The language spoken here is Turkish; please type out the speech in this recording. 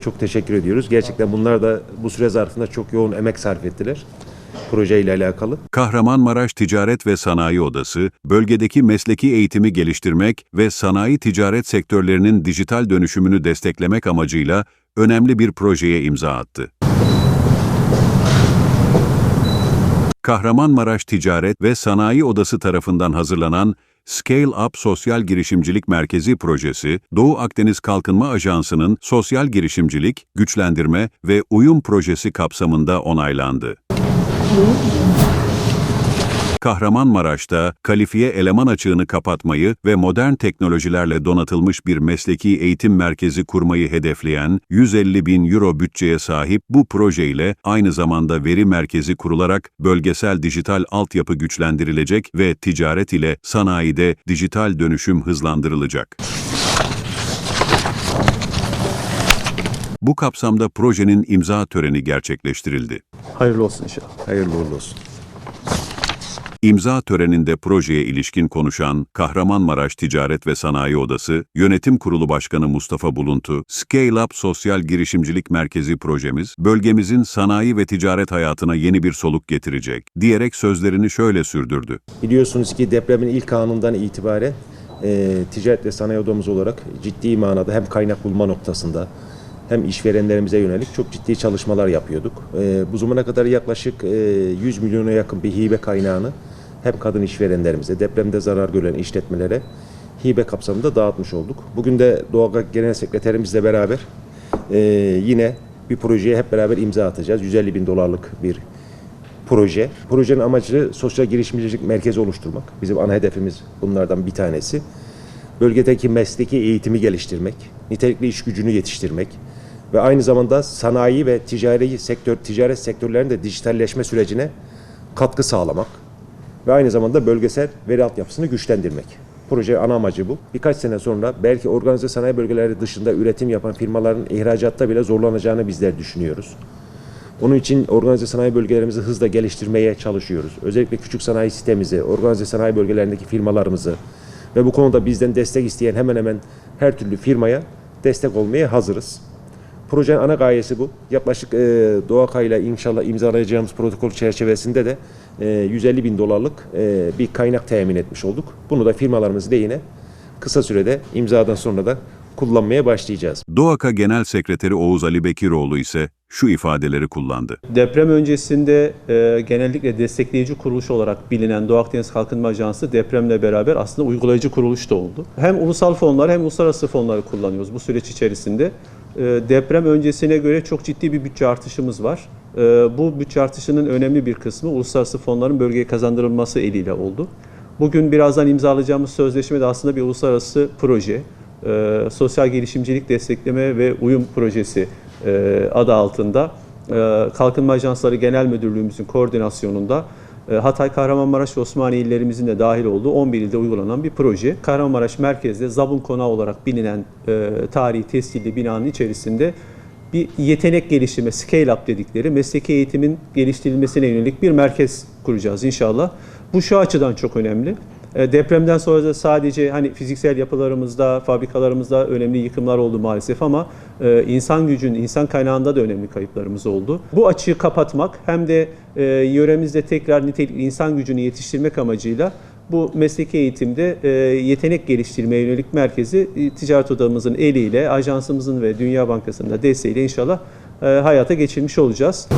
Çok teşekkür ediyoruz. Gerçekten bunlar da bu süre zarfında çok yoğun emek sarf ettiler projeyle alakalı. Kahramanmaraş Ticaret ve Sanayi Odası, bölgedeki mesleki eğitimi geliştirmek ve sanayi ticaret sektörlerinin dijital dönüşümünü desteklemek amacıyla önemli bir projeye imza attı. Kahramanmaraş Ticaret ve Sanayi Odası tarafından hazırlanan Scale Up Sosyal Girişimcilik Merkezi projesi, Doğu Akdeniz Kalkınma Ajansı'nın sosyal girişimcilik, güçlendirme ve uyum projesi kapsamında onaylandı. Kahramanmaraş'ta kalifiye eleman açığını kapatmayı ve modern teknolojilerle donatılmış bir mesleki eğitim merkezi kurmayı hedefleyen 150 bin euro bütçeye sahip bu projeyle aynı zamanda veri merkezi kurularak bölgesel dijital altyapı güçlendirilecek ve ticaret ile sanayide dijital dönüşüm hızlandırılacak. Bu kapsamda projenin imza töreni gerçekleştirildi. Hayırlı olsun inşallah. Hayırlı uğurlu olsun. İmza töreninde projeye ilişkin konuşan Kahramanmaraş Ticaret ve Sanayi Odası Yönetim Kurulu Başkanı Mustafa Buluntu, Scale Up Sosyal Girişimcilik Merkezi projemiz, bölgemizin sanayi ve ticaret hayatına yeni bir soluk getirecek, diyerek sözlerini şöyle sürdürdü. Biliyorsunuz ki depremin ilk anından itibaren e, ticaret ve sanayi odamız olarak ciddi manada hem kaynak bulma noktasında hem işverenlerimize yönelik çok ciddi çalışmalar yapıyorduk. E, bu zamana kadar yaklaşık e, 100 milyona yakın bir hibe kaynağını hem kadın işverenlerimize, depremde zarar gören işletmelere hibe kapsamında dağıtmış olduk. Bugün de Doğa Genel Sekreterimizle beraber e, yine bir projeye hep beraber imza atacağız. 150 bin dolarlık bir proje. Projenin amacı sosyal girişimcilik merkezi oluşturmak. Bizim ana hedefimiz bunlardan bir tanesi. Bölgedeki mesleki eğitimi geliştirmek, nitelikli iş gücünü yetiştirmek ve aynı zamanda sanayi ve ticari sektör, ticaret sektörlerinin de dijitalleşme sürecine katkı sağlamak ve aynı zamanda bölgesel veri altyapısını güçlendirmek. Proje ana amacı bu. Birkaç sene sonra belki organize sanayi bölgeleri dışında üretim yapan firmaların ihracatta bile zorlanacağını bizler düşünüyoruz. Onun için organize sanayi bölgelerimizi hızla geliştirmeye çalışıyoruz. Özellikle küçük sanayi sitemizi, organize sanayi bölgelerindeki firmalarımızı ve bu konuda bizden destek isteyen hemen hemen her türlü firmaya destek olmaya hazırız. Projenin ana gayesi bu. Yaklaşık e, Doğaka ile inşallah imzalayacağımız protokol çerçevesinde de e, 150 bin dolarlık e, bir kaynak temin etmiş olduk. Bunu da firmalarımız lehine kısa sürede imzadan sonra da kullanmaya başlayacağız. DOAKA Genel Sekreteri Oğuz Ali Bekiroğlu ise şu ifadeleri kullandı. Deprem öncesinde e, genellikle destekleyici kuruluş olarak bilinen Doğu Akdeniz Kalkınma Ajansı depremle beraber aslında uygulayıcı kuruluş da oldu. Hem ulusal fonlar hem uluslararası fonları kullanıyoruz bu süreç içerisinde. E, deprem öncesine göre çok ciddi bir bütçe artışımız var. E, bu bütçe artışının önemli bir kısmı uluslararası fonların bölgeye kazandırılması eliyle oldu. Bugün birazdan imzalayacağımız sözleşme de aslında bir uluslararası proje. E, Sosyal Gelişimcilik Destekleme ve Uyum Projesi e, adı altında Kalkınma Ajansları Genel Müdürlüğümüzün koordinasyonunda Hatay, Kahramanmaraş ve Osmaniye illerimizin de dahil olduğu 11 ilde uygulanan bir proje. Kahramanmaraş merkezde Zabun Konağı olarak bilinen e, tarihi tescilli binanın içerisinde bir yetenek geliştirme, scale up dedikleri mesleki eğitimin geliştirilmesine yönelik bir merkez kuracağız inşallah. Bu şu açıdan çok önemli. E, Depremden sonra da sadece hani fiziksel yapılarımızda, fabrikalarımızda önemli yıkımlar oldu maalesef ama e, insan gücün, insan kaynağında da önemli kayıplarımız oldu. Bu açığı kapatmak hem de e, yöremizde tekrar nitelikli insan gücünü yetiştirmek amacıyla bu mesleki eğitimde yetenek geliştirmeye yönelik merkezi ticaret odamızın eliyle, ajansımızın ve Dünya Bankası'nın da desteğiyle inşallah hayata geçirmiş olacağız.